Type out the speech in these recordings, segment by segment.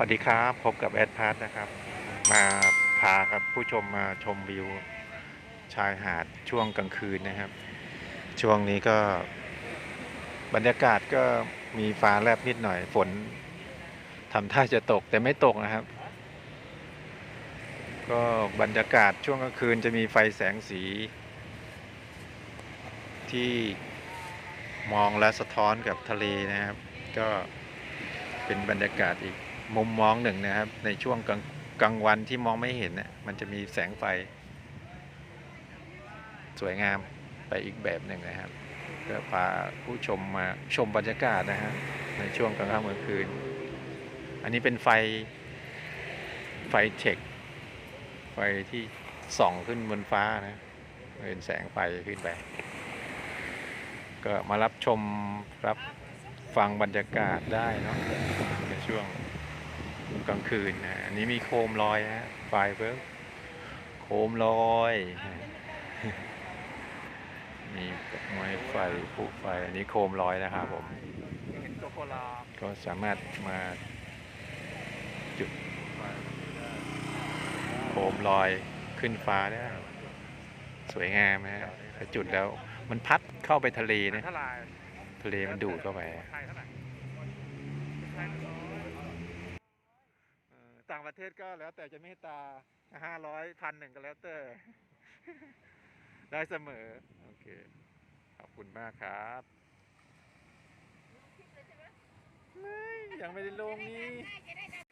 สวัสดีครับพบกับแอดพาร์ทนะครับ มาพาครับผู้ชมมาชมวิวชายหาดช่วงกลางคืนนะครับ ช่วงนี้ก็บรรยากาศก็มีฟ้าแลบนิดหน่อยฝนทำท่าจะตกแต่ไม่ตกนะครับ ก็บรรยากาศช่วงกลางคืนจะมีไฟแสงสี ที่มองและสะท้อนกับทะเลนะครับ ก็เป็นบรรยากาศอีก มุมมองหนึ่งนะครับ ในช่วงกลางกลางวันที่มองไม่เห็นนะมันจะมีแสงไฟ สวยงามไปอีกแบบหนึ่งนะครับก็พาผู้ชมมาชมบรรยากาศนะฮะในช่วงกลางค่ำกลางคืน อันนี้เป็นไฟไฟเทคไฟที่ส่องขึ้นบนฟ้านะเป็นแสงไฟขึ้นไป ก็มารับชมรับฟังบรรยากาศได้เนาะในช่วง กลางคืนนะอันนี้มีโคมลอยนะไฟเบิร์โคมลอย มีไม้ไฟผู้ไฟ อันนี้โคมลอยนะครับผม ก็สามารถมาจุดโคมลอยขึ้นฟ้าได้สวยงามนะฮะถ้าจุดแล้วมันพัดเข้าไปทะเลนะทะเลมันดูดเข้าไปไาไหร่ไทยร้อยเอ่อต่างประเทศก็แล้วแต่จะเมตตาห้าร้อยพันหนึ่งก็แล้วแต่ได้เสมอ โอเค ขอบคุณมากครับไม่ยังไม่ได้ลงนี่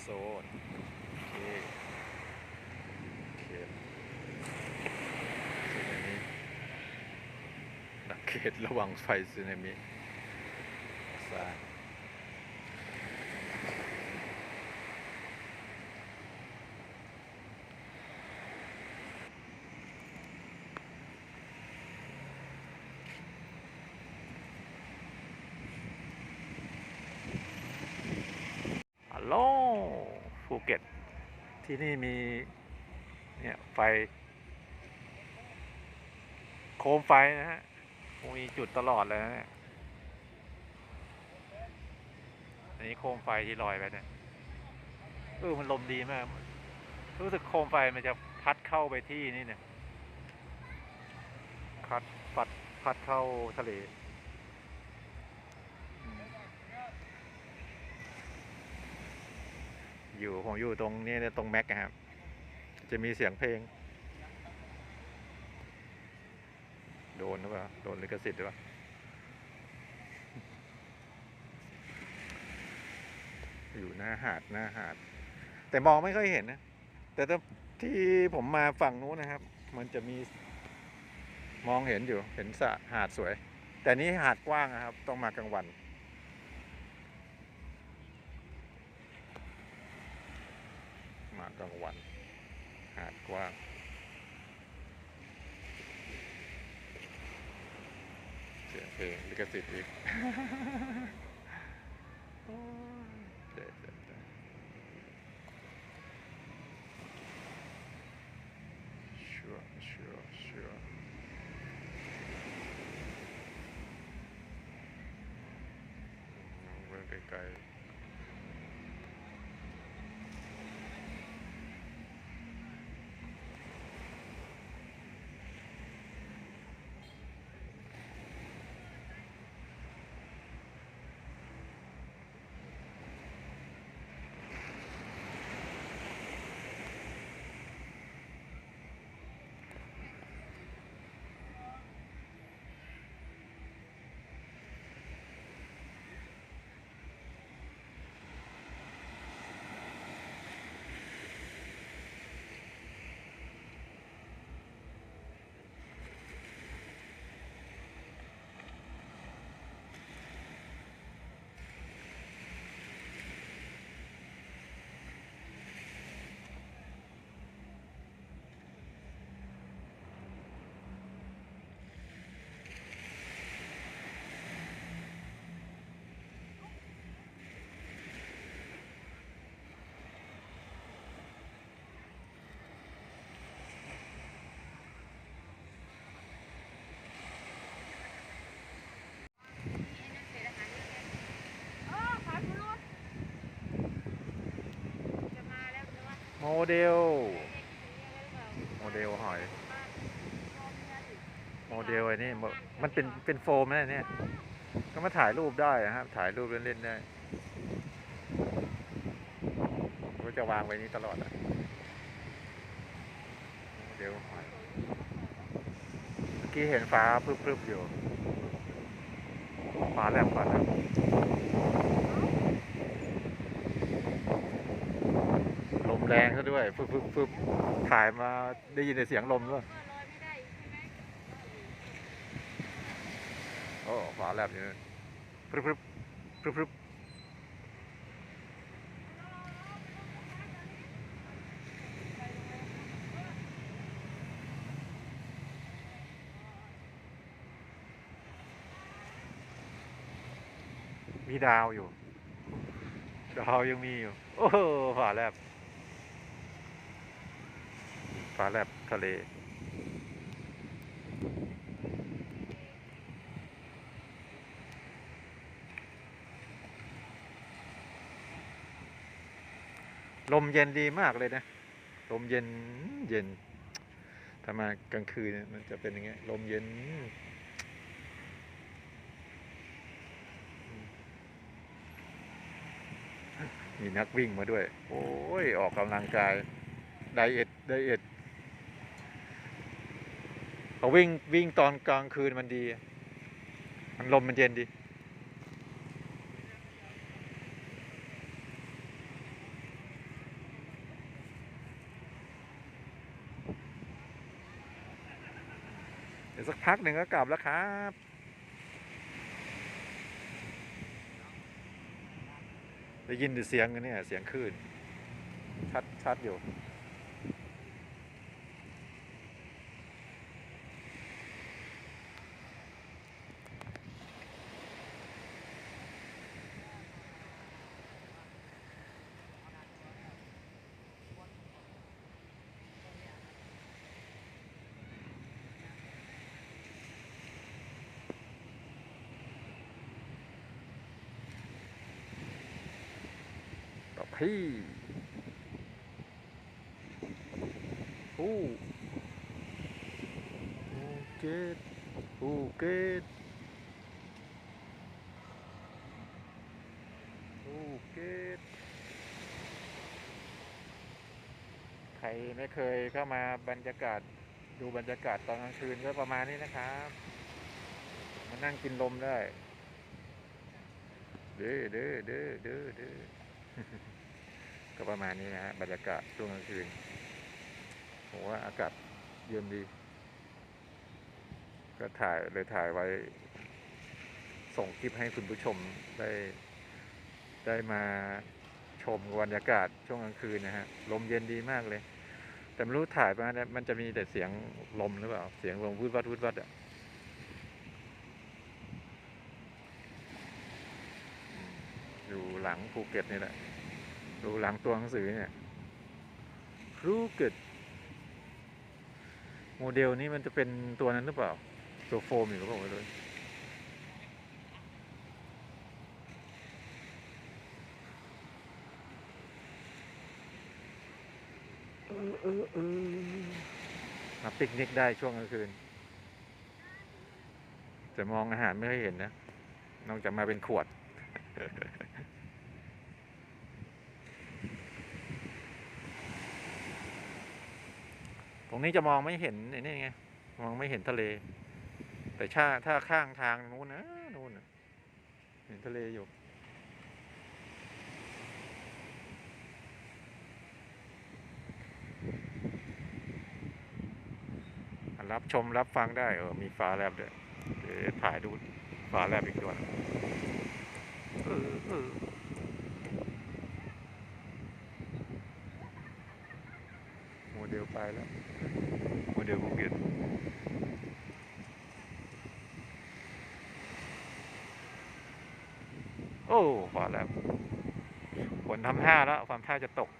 โซนโอเคโอเคสึนามิสังเกตระวังไฟสึนามิซาดฮัลโหล ภูเก็ต ที่นี่มีเนี่ยไฟ โคมไฟนะฮะมีจุดตลอดเลยนะเนี่ยอันนี้โคมไฟที่ลอยไปเนี่ยเออมันลมดีมาก รู้สึกโคมไฟมันจะพัดเข้าไปที่นี่เนี่ยพัดพัดพัดเข้าทะเลอืม อยู่ผมอยู่ตรงนี้ตรงแม็กนะครับ จะมีเสียงเพลง โดนหรือเปล่า โดนลิขสิทธิ์หรือเปล่าอยู่หน้าหาดหน้าหาด แต่มองไม่ค่อยเห็นนะ แต่ถ้าที่ผมมาฝั่งนู้นนะครับ มันจะมีมองเห็นอยู่เห็นสระหาดสวย แต่นี้หาดกว้างนะครับ ต้องมากลางวัน มากลางวัน หาดกว้าง เสียงเพลงลิขสิทธิ์อีกโอ้เจ็บเจ็บเจ็บ sure sure sure มองไกลโม เดล โมเดลหอย โมเดลไอ้นี่มมันเป็นเป็นโฟมนะเนี่ย ก็มาถ่ายรูปได้นะครับถ่ายรูปเล่นๆได้ก็จะวางไว้นี้ตลอดอะโมเดลหอย เมื่อกี้เห็นฟ้าพรึบๆอยู่ฟ้าแลบฟ้าแลบ มแรงซะด้วยฟึบฟึบฟึบถ่ายมาได้ยินแต่เสียงลมด้วยโอ้ฟ้าแลบอยู่นะพรึบพรึบพรึบพรึบมีดาวอยู่ ดาวยังมีอยู่ โอ้โหฟ้าแลบ ฟ้าแลบทะเล ลมเย็นดีมากเลยนะ ลมเย็นเย็นถ้ามากลางคืนเนี่ยมันจะเป็นอย่างเงี้ยลมเย็น มีนักวิ่งมาด้วย โอ้ย ออกกำลังกาย ไดเอทไดเอท พอวิ่งวิ่งตอนกลางคืนมันดี มันลมมันเย็นดี เดี๋ยวสักพักหนึ่งก็กลับแล้วครับได้ยินแต่เสียงเนี่ยเสียงคลื่นชัดชัดอยู่ พี่ภูภูเก็ตภูเก็ตภูเก็ตใครไม่เคยเข้ามาบรรยากาศดูบรรยากาศตอนกลางคืนก็ประมาณนี้นะครับมานั่งกินลมได้ เด้อเด้อเด้อเด้อเด้อ ก็ประมาณนี้นะฮะบรรยากาศช่วงกลางคืนผมว่าอากาศเย็นดี ก็ถ่ายเลยถ่ายไว้ ส่งคลิปให้คุณผู้ชมได้ ได้มาชมบรรยากาศช่วงกลางคืนนะฮะลมเย็นดีมากเลย แต่ไม่รู้ถ่ายมาเนี่ยมันจะมีแต่เสียงลมหรือเปล่า เสียงลมวุดวัดวุดวัดอะอืมอยู่หลังภูเก็ตนี่แหละ ดูหลังตัวหนังสือเนี่ยภูเก็ตโมเดลนี้มันจะเป็นตัวนั้นหรือเปล่า ตัวโฟมอยู่หรือเปล่าเออเออเออมาปิกนิกได้ช่วงกลางคืน จะมองอาหารไม่ค่อยเห็นนะ นอกจากมาเป็นขวด ต รงนี้จะมองไม่เห็นไอ้นี่ไงมองไม่เห็นทะเล แต่ถ้าถ้าข้างทางนู้นนะนู้นเห็นทะเลอยู่รับชมรับฟังได้เออมีฟ้าแลบด้วยเดี๋ยวถ่ายดูฟ้าแลบอีกด้วยเออเออโมเดลไปแล้ว โมเดลภูเก็ต โอ้พอแล้วฝนทำท่าแล้วความท่าจะตก